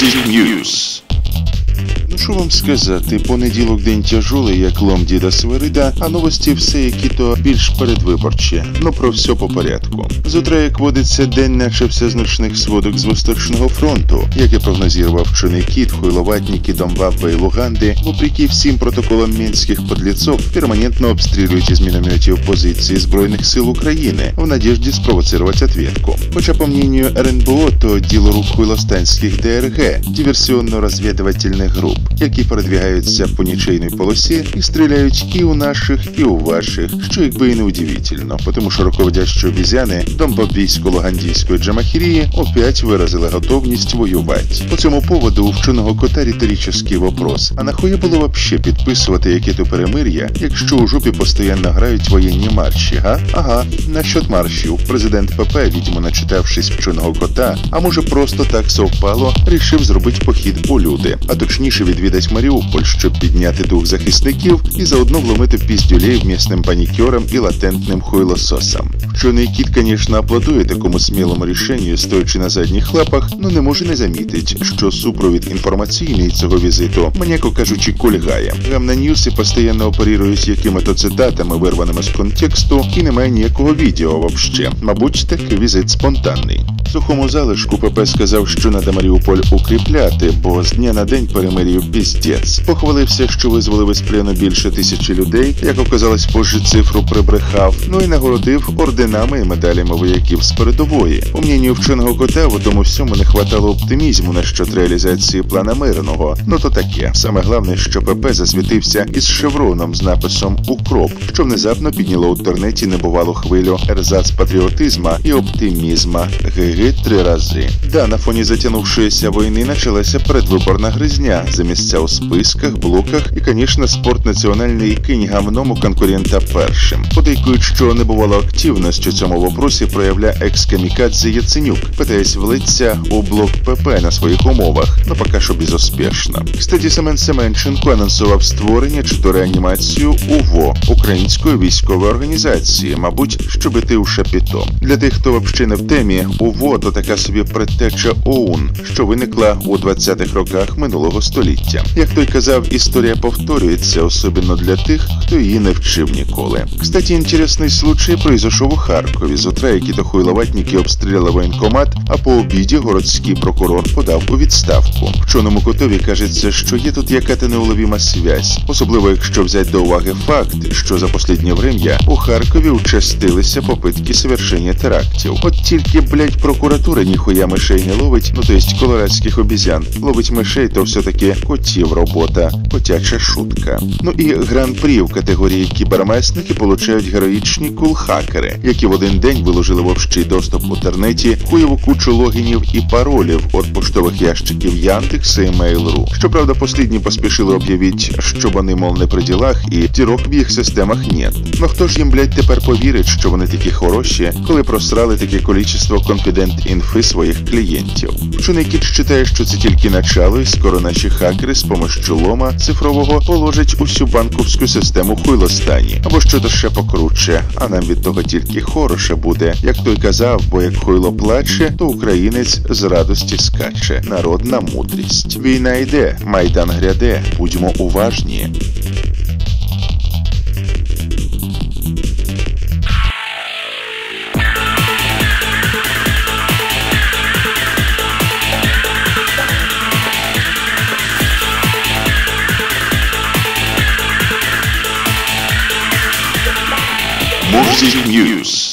Music News. Що вам сказати, понеділок день тяжолий, як лом діда Свирида, а новості все які то більш передвиборчі. Ну про все по порядку. З утра, як водиться, день начався з ночних сводок з Восточного фронту, як і прогнозував вчений кіт, хуйловатники Донбапа і Луганди, вопреки всім протоколам мінських подлецов, перманентно обстрілюють із мінометів позиції Збройних сил України в надежді спровоцировать ответку. Хоча, по мнению РНБО, то діло рук хуйлостанських ДРГ, диверсіонно-розвідувальних груп, які передвігаються по нічейній полосі і стріляють і у наших, і у ваших, що якби і не удивительно, тому що руководящі обізяни Донбабійсько-Лугандійської Джамахірії опять виразили готовність воювати. По цьому поводу у вченого кота риторичний вопрос. А нахуя було вообще підписувати яке то перемир'я, якщо у жопі постійно грають воєнні марші, га? Ага, насчет маршів. Президент ПП, відьмо начитавшись вченого кота, а може просто так совпало, рішив зробити похід у люди, а точніше відвідать Маріуполь, щоб підняти дух захисників і заодно вломити піздюлей місним панікерам і латентним хуйлососам. Вчений кіт, звісно, аплодує такому смілому рішенню, стоячи на задніх лапах, но не може не замітить, що супровід інформаційний цього візиту, маняко кажучи, кульгає. Гамна Ньюси постійно оперують якими-то цитатами, вирваними з контексту, і немає ніякого відео вообще. Мабуть, такий візит спонтанний. Сухому залишку ПП сказав, що надо Маріуполь укріпляти, бо з дня на день перемирів піздець. Похвалився, що визволив із плену більше тисячі людей, як оказалось, позже цифру прибрехав. Ну і нагородив орденами і медалями вояків з передової. У мненню вченого кота в тому всьому не хватало оптимізму насчет реалізації плана мирного. Ну то таке. Саме головне, що ПП засвітився із шевроном з написом Укроп, що внезапно підняло у інтернеті небувалу хвилю ерзац патріотизма і оптимізма. ГГ три рази. Да, на фоні затягнувшоїся війни почалася предвиборна гризня за місця у списках, блоках і, звісно, спорт національний кинь гамном конкурента першим. Подейкують, що небувала активність у цьому вопросі проявля екс-камікадзе Яценюк, питаясь влитися у блок ПП на своїх умовах, но поки що безуспішно. Кстати, Семен Семенченко анонсував створення чи то реанімацію УВО Української військової організації, мабуть, щоб іти у шапіто. Для тих, хто взагалі не в темі, УВО то така собі предтеча ОУН, що виникла у 20-х роках минулого століття. Як той казав, історія повторюється, особливо для тих, хто її не вчив ніколи. Кстати, інтересний случай произошов у Харкові. З утра, які то хуйловатники обстріляли воєнкомат, а по обіді городський прокурор подав у відставку. Вченому котові кажеться, що є тут яка-то неуловіма связь, особливо якщо взяти до уваги факт, що за останнє время у Харкові участилися попитки совершення терактів. От тільки, блять, прокуратура ніхуя мишей не ловить, ну то есть колорадських обізян. Ловить мишей, то все-таки котів робота, котяча шутка. Ну і гран-прі в категорії кібермесники получають героїчні кулхакери, які в один день виложили в общий доступ в інтернеті хуєву кучу логінів і паролів від поштових ящиків Яндекса і Mail.ru. Щоправда, послідні поспішили об'явити, що вони, мов, не при ділах, і дірок в їх системах нет. Ну хто ж їм, блядь, тепер повірить, що вони такі хороші, коли просрали таке количество конфідент інфи своїх клієнтів? Вчений кіт считає, що це тільки начало, і скоро наші хакери з помощью лома цифрового положать усю банковську систему хуйлостані. Або що то ще покруче, а нам від того тільки хороше буде. Як той казав, бо як хуйло плаче, то українець з радості скаче. Народна мудрість. Війна йде, майдан гряде. Будьмо уважні. Music News.